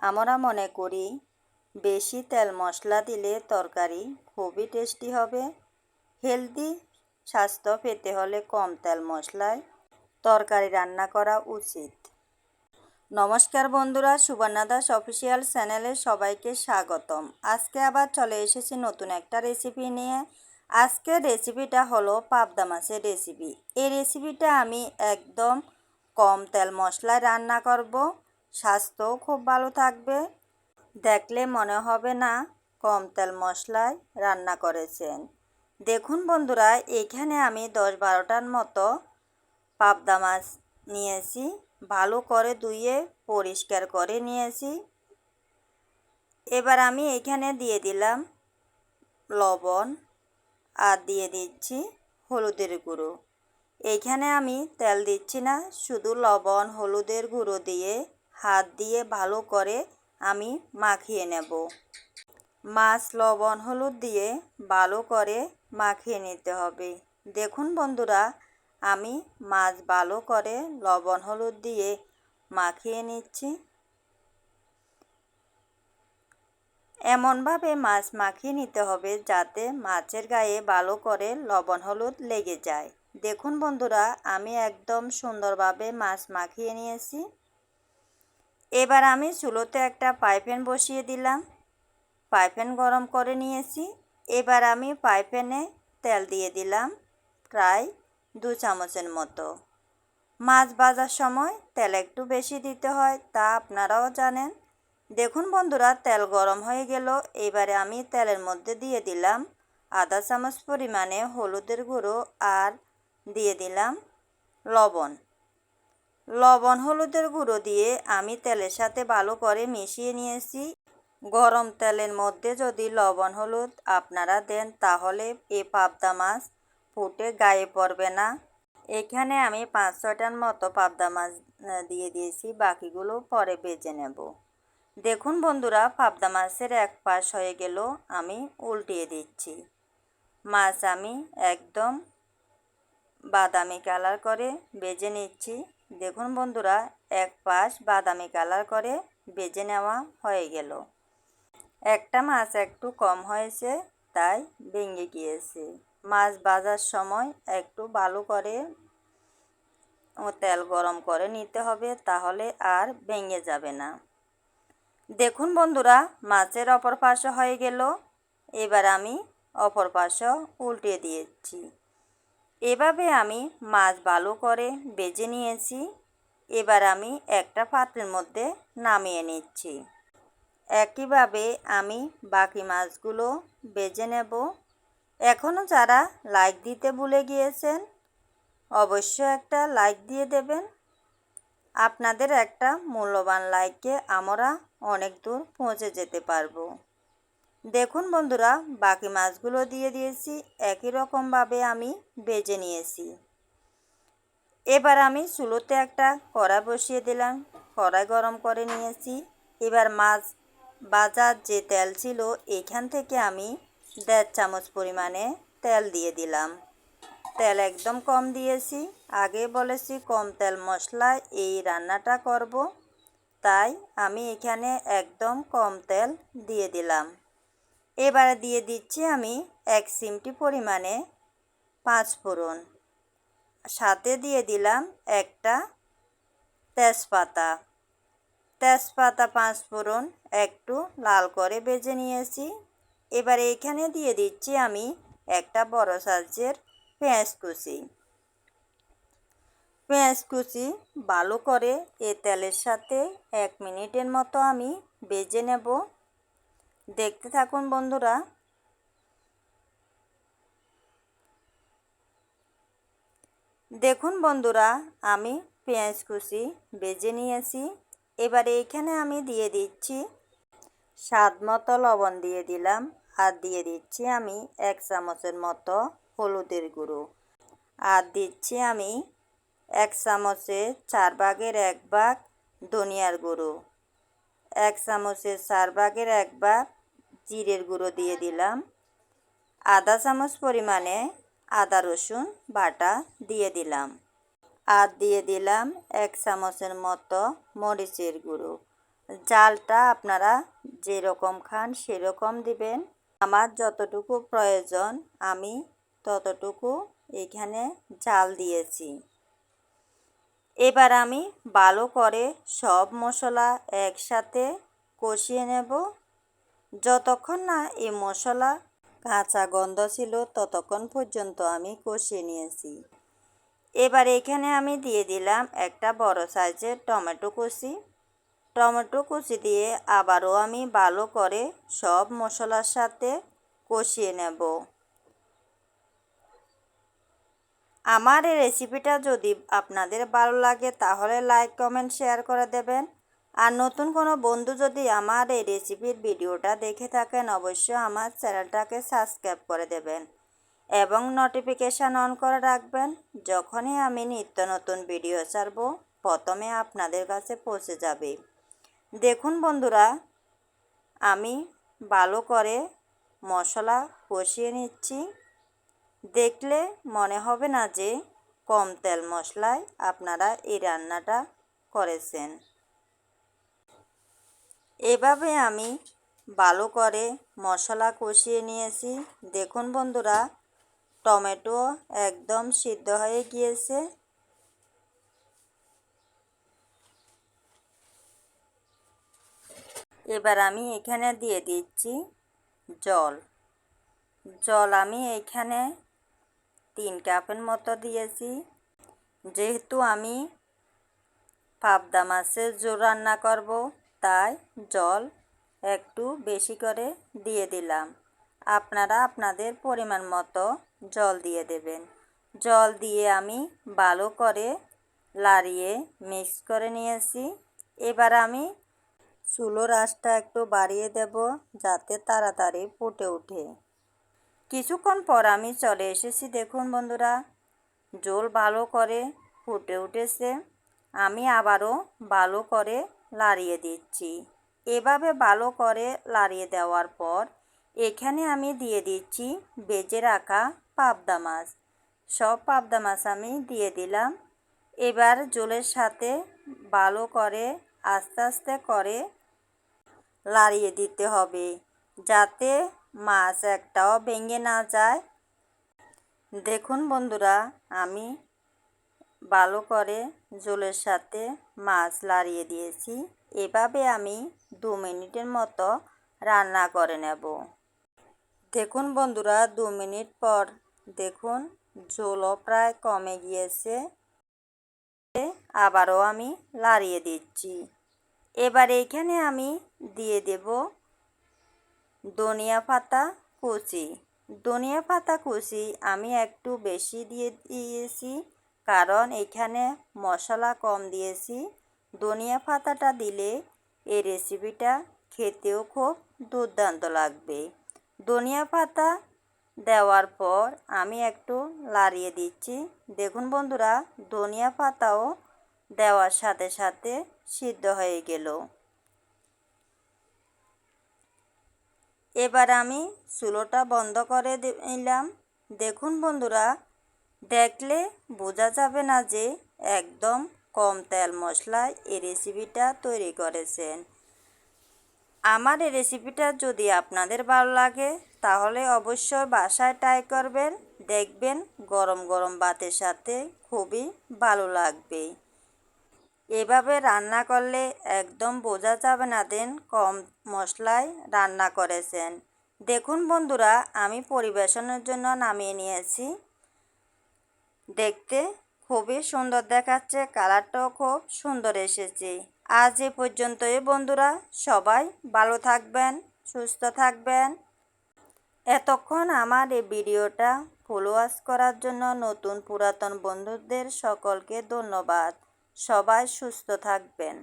আমরা মনে করি বেশি তেল মশলা দিলে তরকারি খুবই টেস্টি হবে। হেলদি স্বাস্থ্য পেতে হলে কম তেল মশলায় তরকারি রান্না করা উচিত। নমস্কার বন্ধুরা, সুবর্ণা দাস অফিসিয়াল চ্যানেলে সবাইকে স্বাগতম। আজকে আবার চলে এসেছি নতুন একটা রেসিপি নিয়ে। আজকের রেসিপিটা হলো পাবদা মাছের রেসিপি। এই রেসিপিটা আমি একদম কম তেল মশলায় রান্না করব। স্বাস্থ্যও খুব ভালো থাকবে। দেখলে মনে হবে না, কম তেল মশলায় রান্না করেছেন। দেখুন বন্ধুরা, এখানে আমি দশ বারোটার মতো পাবদা মাছ নিয়েছি। ভালো করে ধুয়ে পরিষ্কার করে নিয়েছি। এবার আমি এখানে দিয়ে দিলাম লবণ আর দিয়ে দিচ্ছি হলুদের গুঁড়ো। এইখানে আমি তেল দিচ্ছি না, শুধু লবণ, হলুদের গুঁড়ো দিয়ে হাত দিয়ে ভালো করে আমি মাখিয়ে নেব। মাছ লবণ হলুদ দিয়ে ভালো করে মাখিয়ে নিতে হবে। দেখুন বন্ধুরা, আমি মাছ ভালো করে লবণ হলুদ দিয়ে মাখিয়ে নিচ্ছি। এমনভাবে মাছ মাখিয়ে নিতে হবে যাতে মাছের গায়ে ভালো করে লবণ হলুদ লেগে যায়। দেখুন বন্ধুরা, আমি একদম সুন্দরভাবে মাছ মাখিয়ে নিয়েছি। এবার আমি চুলোতে একটা পাইপেন বসিয়ে দিলাম। পাইপেন গরম করে নিয়েছি। এবার আমি পাইপেনে তেল দিয়ে দিলাম প্রায় দু চামচের মতো। মাছ ভাজার সময় তেল একটু বেশি দিতে হয়, তা আপনারাও জানেন। দেখুন বন্ধুরা, তেল গরম হয়ে গেল। এবারে আমি তেলের মধ্যে দিয়ে দিলাম আধা চামচ পরিমাণে হলুদের গুঁড়ো আর দিয়ে দিলাম লবণ। লবণ হলুদের গুঁড়ো দিয়ে আমি তেলের সাথে ভালো করে মিশিয়ে নিয়েছি। গরম তেলের মধ্যে যদি লবণ হলুদ আপনারা দেন তাহলে এ পাবদা মাছ ফুটে গায়ে পড়বে না। এখানে আমি পাঁচ ছটার মতো পাবদা মাছ দিয়ে দিয়েছি, বাকিগুলো পরে বেজে নেব। দেখুন বন্ধুরা, পাবদা মাছের এক পাশ হয়ে গেল, আমি উল্টিয়ে দিচ্ছি। মাছ আমি একদম বাদামি কালার করে বেজে নিচ্ছি। দেখুন বন্ধুরা, এক পাশ বাদামি কালার করে বেজে নেওয়া হয়ে গেল। একটা মাছ একটু কম হয়েছে, তাই ভেঙে গিয়েছে। মাছ বাজার সময় একটু ভালো করে ও তেল গরম করে নিতে হবে, তাহলে আর ভেঙে যাবে না। দেখুন বন্ধুরা, মাছের অপর পাশে হয়ে গেল। এবার আমি অপর পাশে উল্টে দিয়েছি। এভাবে আমি মাছ ভালো করে বেজে নিয়েছি। এবার আমি একটা পাত্রের মধ্যে নামিয়ে নিচ্ছি। একইভাবে আমি বাকি মাছগুলো বেজে নেব। এখনও যারা লাইক দিতে ভুলে গিয়েছেন অবশ্য একটা লাইক দিয়ে দেবেন। আপনাদের একটা মূল্যবান লাইকে আমরা অনেক দূর পৌঁছে যেতে পারব। দেখুন বন্ধুরা, বাকি মাছগুলো দিয়ে দিয়েছি। একই রকমভাবে আমি বেজে নিয়েছি। এবার আমি চুলোতে একটা কড়া বসিয়ে দিলাম। কড়াই গরম করে নিয়েছি। এবার মাছ বাজার যে তেল ছিল, এখান থেকে আমি দেড় চামচ পরিমাণে তেল দিয়ে দিলাম। তেল একদম কম দিয়েছি। আগে বলেছি কম তেল মশলায় এই রান্নাটা করব। তাই আমি এখানে একদম কম তেল দিয়ে দিলাম। এবারে দিয়ে দিচ্ছি আমি এক সিমটি পরিমাণে পাঁচ ফোড়ন। সাথে দিয়ে দিলাম একটা তেজপাতা। তেজপাতা, পাঁচ ফোড়ন একটু লাল করে বেজে নিয়েছি। এবারে এখানে দিয়ে দিচ্ছি আমি একটা বড় সাইজের পেঁয়াজ কুচি। পেঁয়াজ কুচি ভালো করে এ তেলের সাথে এক মিনিটের মতো আমি বেজে নেব। দেখতে থাকুন বন্ধুরা। দেখুন বন্ধুরা, আমি পেঁয়াজ কুচি বেজে নিয়েছি। এবারে এখানে আমি দিয়ে দিচ্ছি স্বাদ মতো লবণ দিয়ে দিলাম আর দিয়ে দিচ্ছি আমি এক চামচের মতো হলুদের গুঁড়ো। আর দিচ্ছি আমি এক চামচে চার ভাগের এক ভাগ ধনিয়ার গুঁড়ো। এক চামচের চার ভাগের এক ভাগ জিরের গুঁড়ো দিয়ে দিলাম। আধা চামচ পরিমাণে আদা রসুন বাটা দিয়ে দিলাম। আর দিয়ে দিলাম এক চামচের মতো মরিচের গুঁড়ো। জালটা আপনারা যেরকম খান সেরকম দিবেন। আমার যতটুকু প্রয়োজন আমি ততটুকু এখানে জাল দিয়েছি। এবার আমি ভালো করে সব মশলা একসাথে কষিয়ে নেব। যতক্ষণ না এই মশলা কাঁচা গন্ধ ছিল, ততক্ষণ পর্যন্ত আমি কষিয়ে নিয়েছি। এবার এখানে আমি দিয়ে দিলাম একটা বড় সাইজের টমেটো কুচি। টমেটো কুচি দিয়ে আবারও আমি ভালো করে সব মশলার সাথে কষিয়ে নেব। আমার এই রেসিপিটা যদি আপনাদের ভালো লাগে, তাহলে লাইক কমেন্ট শেয়ার করে দেবেন। আর নতুন কোনো বন্ধু যদি আমার এই রেসিপির ভিডিওটা দেখে থাকেন, অবশ্যই আমার চ্যানেলটাকে সাবস্ক্রাইব করে দেবেন এবং নোটিফিকেশান অন করে রাখবেন। যখনই আমি নিত্য নতুন ভিডিও ছাড়ব, প্রথমে আপনাদের কাছে পৌঁছে যাবে। দেখুন বন্ধুরা, আমি ভালো করে মশলা কষিয়ে নিচ্ছি। দেখলে মনে হবে না যে কম তেল মশলায় আপনারা এই রান্নাটা করেছেন। এভাবে আমি ভালো করে মশলা কষিয়ে নিয়েছি। দেখুন বন্ধুরা, টমেটো একদম সিদ্ধ হয়ে গিয়েছে। এবার আমি এখানে দিয়ে দিচ্ছি জল। জল আমি এখানে তিন কাপের মতো দিয়েছি। যেহেতু আমি পাবদা মাছের জোর রান্না করব তাই জল একটু বেশি করে দিয়ে দিলাম। আপনারা আপনাদের পরিমাণ মতো জল দিয়ে দেবেন। জল দিয়ে আমি ভালো করে লাড়িয়ে মিক্স করে নিয়েছি। এবার আমি চুলোর আঁচটা একটু বাড়িয়ে দেব যাতে তাড়াতাড়ি ফুটে ওঠে। কিছুক্ষণ পর আমি চলে এসেছি, দেখুন বন্ধুরা। জল ভালো করে ফুটে উঠেছে। আমি আবারও ভালো করে লাড়িয়ে দিচ্ছি। এভাবে ভালো করে লাড়িয়ে দেওয়ার পর এখানে আমি দিয়ে দিচ্ছি বেজে রাখা পাবদা মাছ। সব পাবদা মাছ আমি দিয়ে দিলাম। এবার জলের সাথে ভালো করে আস্তে আস্তে করে লাড়িয়ে দিতে হবে যাতে মাছ একটাও ভেঙে না যায়। দেখুন বন্ধুরা, আমি ভালো করে জলের সাথে মাছ লাড়িয়ে দিয়েছি। এভাবে আমি দু মিনিটের মতো রান্না করে নেব। দেখুন বন্ধুরা, দু মিনিট পর দেখুন ঝোলও প্রায় কমে গিয়েছে। আবারও আমি লাড়িয়ে দিচ্ছি। এবার এখানে আমি দিয়ে দেব ধনিয়া পাতা কুচি। ধনিয়া পাতা কুচি আমি একটু বেশি দিয়ে দিয়েছি। কারণ এখানে মশলা কম দিয়েছি। ধনিয়া পাতাটা দিলে এই রেসিপিটা খেতেও খুব দুর্দান্ত লাগবে। ধনিয়া পাতা দেওয়ার পর আমি একটু লাড়িয়ে দিচ্ছি। দেখুন বন্ধুরা, ধনিয়া পাতাও দেওয়ার সাথে সাথে সিদ্ধ হয়ে গেল। এবার আমি চুলোটা বন্ধ করে দিলাম দেখুন বন্ধুরা দেখলে বোঝা যাবে না যে একদম কম তেল মশলায় এই রেসিপিটা তৈরি করেছেন। আমার এই রেসিপিটা যদি আপনাদের ভালো লাগে, তাহলে অবশ্যই বাসায় ট্রাই করবেন। দেখবেন গরম গরম ভাতের সাথে খুবই ভালো লাগবে। এভাবে রান্না করলে একদম বোঝা যাবে না দেন কম মশলায় রান্না করেছেন। দেখুন বন্ধুরা, আমি পরিবেশনের জন্য নামিয়ে নিয়েছি। দেখতে খুবই সুন্দর দেখাচ্ছে, কালারটাও খুব সুন্দর এসেছে। আজ এ পর্যন্তই বন্ধুরা, সবাই ভালো থাকবেন, সুস্থ থাকবেন। এতক্ষণ আমার এই ভিডিওটা ফলোয়ার্স করার জন্য নতুন পুরাতন বন্ধুদের সকলকে ধন্যবাদ। সবাই সুস্থ থাকবেন।